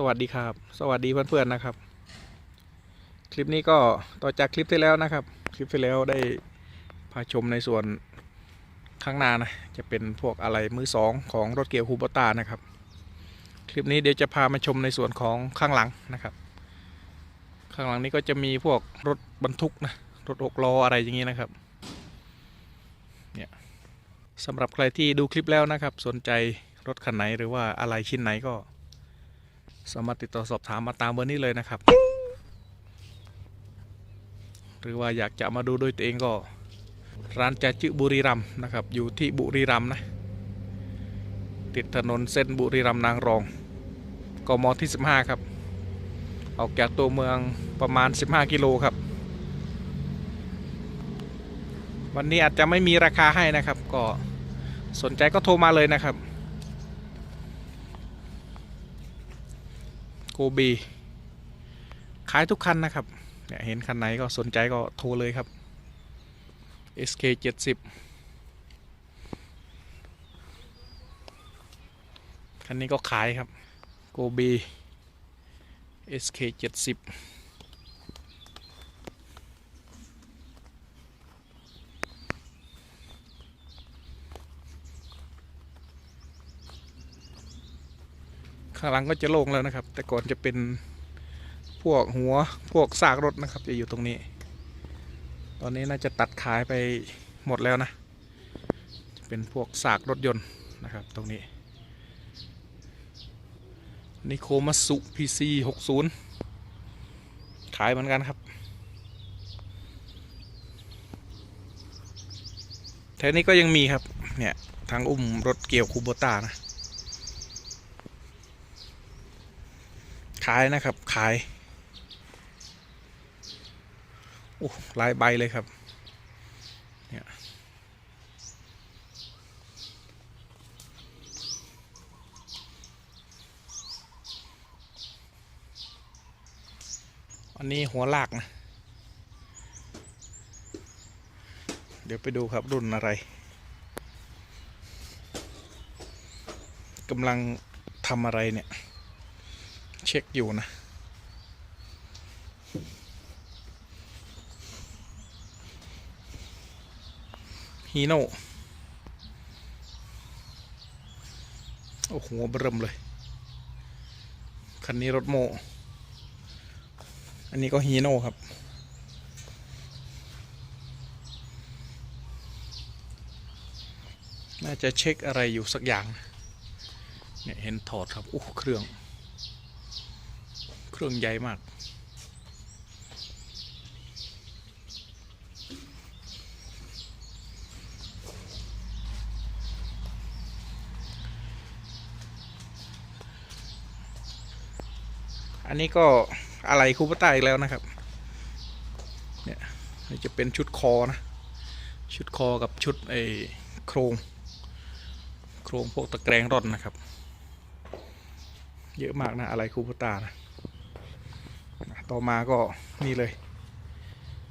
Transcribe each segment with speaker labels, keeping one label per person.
Speaker 1: สวัสดีครับ สวัสดีเพื่อนๆนะครับ คลิปนี้ก็ต่อจากคลิปที่แล้วนะครับ คลิปที่แล้วได้พาชมในส่วนข้างหน้านะจะเป็นพวกอะไรมือสองของรถเกียวคูบตานะครับ คลิปนี้เดี๋ยวจะพามาชมในส่วนของข้างหลังนะครับ ข้างหลังนี้ก็จะมีพวกรถบรรทุกนะรถหกล้ออะไรอย่างนี้นะครับเนี่ยสำหรับใครที่ดูคลิปแล้วนะครับ สนใจรถคันไหนหรือว่าอะไรชิ้นไหนก็ สามารถติดต่อสอบถามมาตามเบอร์นี้เลยนะครับ หรือว่าอยากจะมาดูด้วยตัวเองก็ ร้านจะจื้อบุรีรัมนะครับ อยู่ที่บุรีรัมนะ ติดถนนเส้นบุรีรัมนางรองกมที่ 15 ครับ ออกจากตัวเมืองประมาณ 15 กิโลครับ วันนี้อาจจะไม่มีราคาให้นะครับ ก็สนใจก็โทรมาเลยนะครับ โกบีขายทุกคันนะครับเนี่ยเห็นคันไหนก็สนใจก็โทรเลยครับ SK 70คันนี้ก็ขายครับโกบี SK 70 ข้างหลังก็จะโล่งแล้วนะครับ แต่ก่อนจะเป็นพวกหัวพวกซากรถนะครับ จะอยู่ตรงนี้ ตอนนี้น่าจะตัดขายไปหมดแล้วนะ จะเป็นพวกซากรถยนต์นะครับ ตรงนี้นิโคมัสุ PC 60ขายเหมือนกันครับแถวนี้ก็ยังมีครับ เนี่ย ทางอุ้มรถเกี่ยวคูโบต้านะ ขายนะครับ ขายโอ้หลายใบเลยครับ เนี่ยอันนี้หัวลากนะ เดี๋ยวไปดูครับรุ่นอะไรกำลังทำอะไรเนี่ย ช็คอยู่นะ ฮีโน่ โอ้โหเบิ่มเลย คันนี้รถโม อันนี้ก็ฮีโน่ครับ น่าจะเช็คอะไรอยู่สักอย่าง เนี่ย เห็นถอดครับโอ้เครื่อง เครื่องใหญ่มาก อันนี้ก็อะไรคูปต้าอีกแล้วนะครับ เนี่ยนี่จะเป็นชุดคอนะ ชุดคอกับชุดไอ้โครง โครงพวกตะแกรงร่อนนะครับ เยอะมากนะอะไรคูปต้านะ ต่อมาก็นี่เลย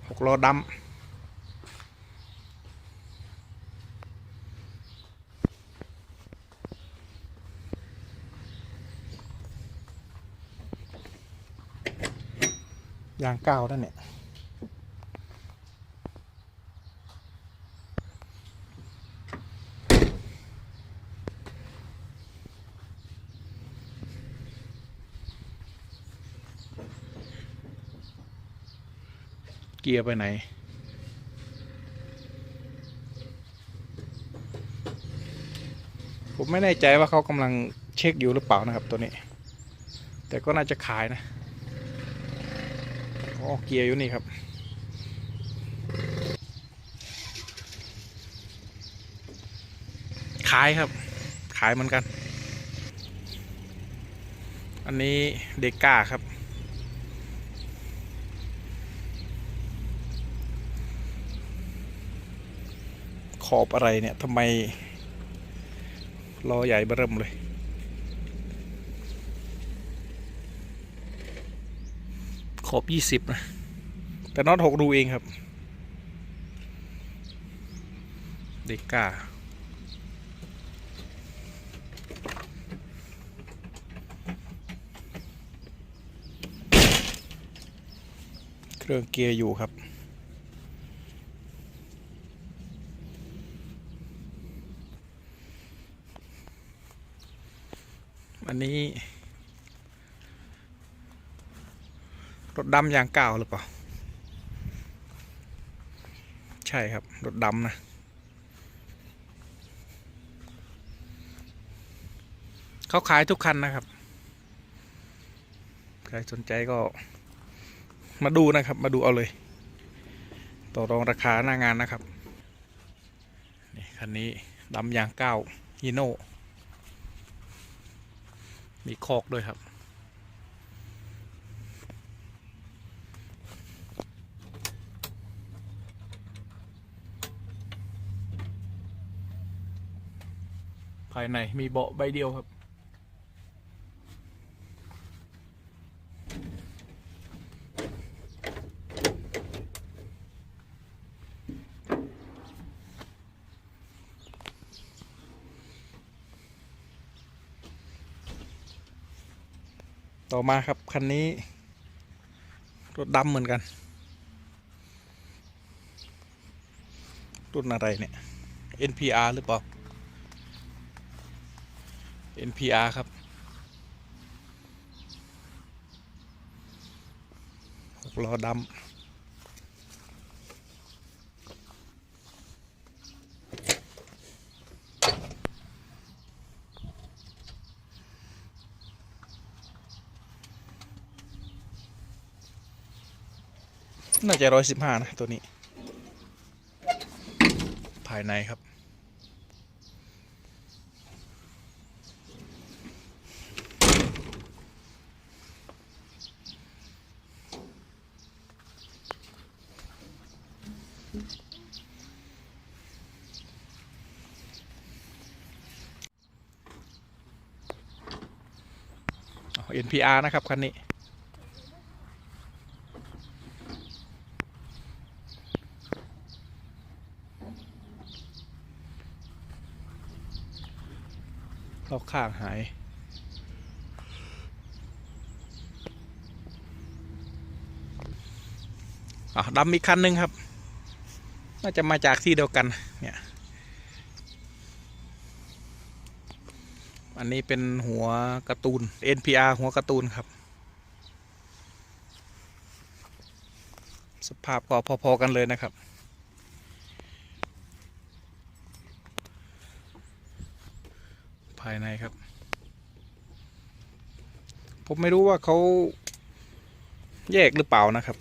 Speaker 1: หกล้อดำยางก้าวนั่นเนี่ย เกียร์ไปไหน ผมไม่แน่ใจว่าเขากำลังเช็คอยู่หรือเปล่านะครับตัวนี้ แต่ก็น่าจะขายนะอ๋อเกียร์อยู่นี่ครับขายครับ ขายเหมือนกัน อันนี้เดก้าครับ ขอบอะไรเนี่ยทำไมรอใหญ่เบิ่มเลย ขอบยี่สิบนะ แต่น็อตหกดูเองครับ เด็กกาเครื่องเกียร์อยู่ครับ นนี้ รถดำยางเก่าหรือเปล่า ใช่ครับ รถดำนะ เขาขายทุกคันนะครับ ใครสนใจก็มาดูนะครับ มาดูเอาเลย ต่อรองราคาหน้างานนะครับ นี่คันนี้ดำยางเก้าฮีโน่ มีคอกด้วยครับ ภายในมีเบาะใบเดียวครับ ต่อมาครับ คันนี้ รถดำเหมือนกัน รุ่นอะไรเนี่ย NPR หรือเปล่า NPR ครับหกล้อดำ น่าจะร้อยสิบห้านะ ตัวนี้ ภายในครับอ๋อ NPR นะครับ คันนี้ รอบข้างหาย อะดำอีกคันหนึ่งครับ น่าจะมาจากที่เดียวกัน เนี่ย อันนี้เป็นหัวการ์ตูน NPR หัวการ์ตูนครับ สภาพก็พอๆกันเลยนะครับายในครับ ผมไม่รู้ว่าเขาแยกหรือเปล่านะครับ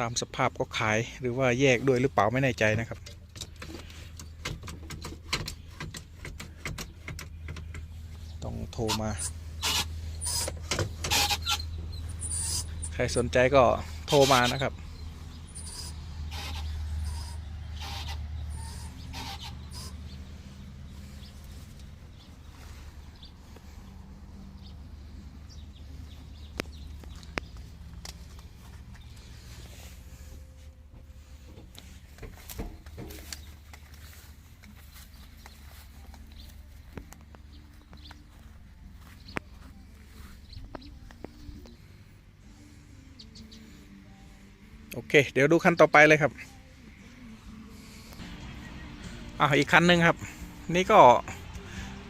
Speaker 1: ตามสภาพก็ขายหรือว่าแยกด้วยหรือเปล่าไม่แน่ใจนะครับ ต้องโทรมา ใครสนใจก็โทรมานะครับ โอเค เดี๋ยวดูคันต่อไปเลยครับอ่าอีกคันหนึ่งครับ นี่ก็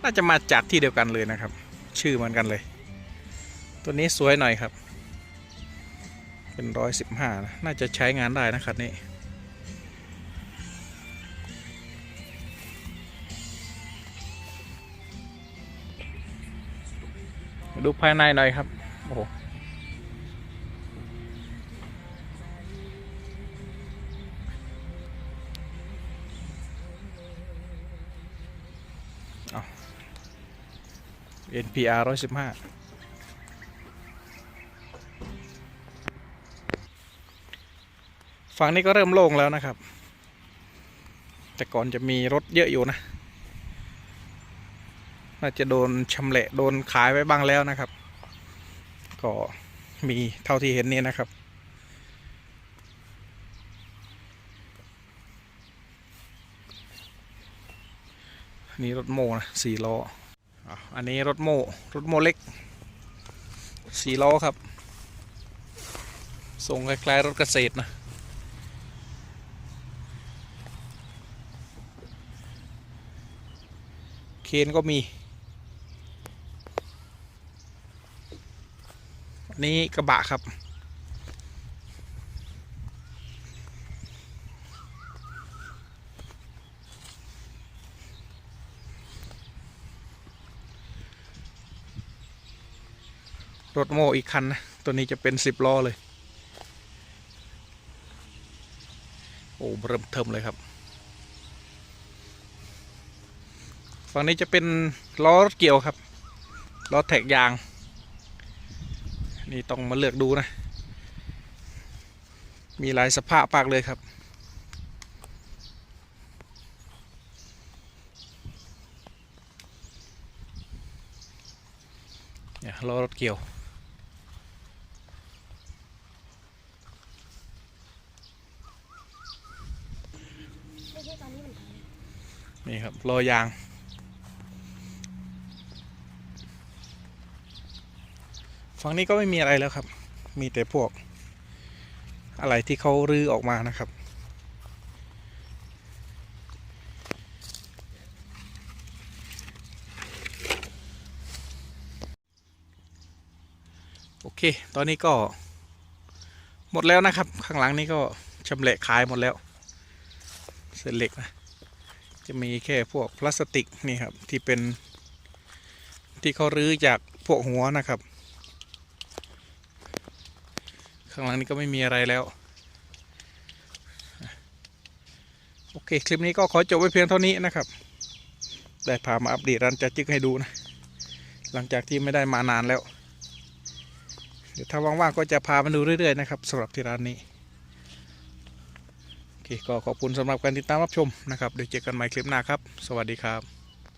Speaker 1: น่าจะมาจากที่เดียวกันเลยนะครับ ชื่อเหมือนกันเลย ตัวนี้สวยหน่อยครับ เป็นร้อยสิบห้าน่าจะใช้งานได้นะคันนี้ดูภายในหน่อยครับ โอ้ PR ร้อยสิบห้าฝั่งนี้ก็เริ่มโล่งแล้วนะครับ แต่ก่อนจะมีรถเยอะอยู่นะ น่าจะโดนชำแหละโดนขายไว้บ้างแล้วนะครับ ก็มีเท่าที่เห็นนี่นะครับนี่รถโม่นะสี่ล้อ อันนี้รถโม่รถโม่เล็กสี่ล้อครับทรงคล้ายๆรถเกษตรนะเคนก็มีอันนี้กระบะครับ รถโม่อีกคันนะ ตัวนี้จะเป็นสิบล้อเลย โอ้เริ่มเทิมเลยครับ ฝั่งนี้จะเป็นล้อรถเกี่ยวครับล้อแท็กยาง นี่ต้องมาเลือกดูนะ มีหลายสภาพปากเลยครับเนี่ยล้อรถเกี่ยว
Speaker 2: ไม่ใช่ตอนนี้มัน
Speaker 1: นี่ครับล้อยาง ฝั่งนี้ก็ไม่มีอะไรแล้วครับ มีแต่พวก อะไรที่เขารื้อออกมานะครับ โอเค ตอนนี้ก็ หมดแล้วนะครับ ข้างหลังนี้ก็ชำแหละขายหมดแล้วเศษเหล็กนะ จะมีแค่พวกพลาสติกนี่ครับที่เป็นที่เขารื้อจากพวกหัวนะครับ ข้างหลังนี้ก็ไม่มีอะไรแล้ว โอเค คลิปนี้ก็ขอจบไว้เพียงเท่านี้นะครับ ได้พามาอัปเดตร้านจัดจึกให้ดูนะ หลังจากที่ไม่ได้มานานแล้ว เดี๋ยวถ้าว่างๆก็จะพามาดูเรื่อยๆนะครับสำหรับที่ร้านนี้ เคก็ขอบคุณสำหรับการติดตามรับชมนะครับเดี๋ยวเจอกันใหม่คลิปหน้าครับ สวัสดีครับ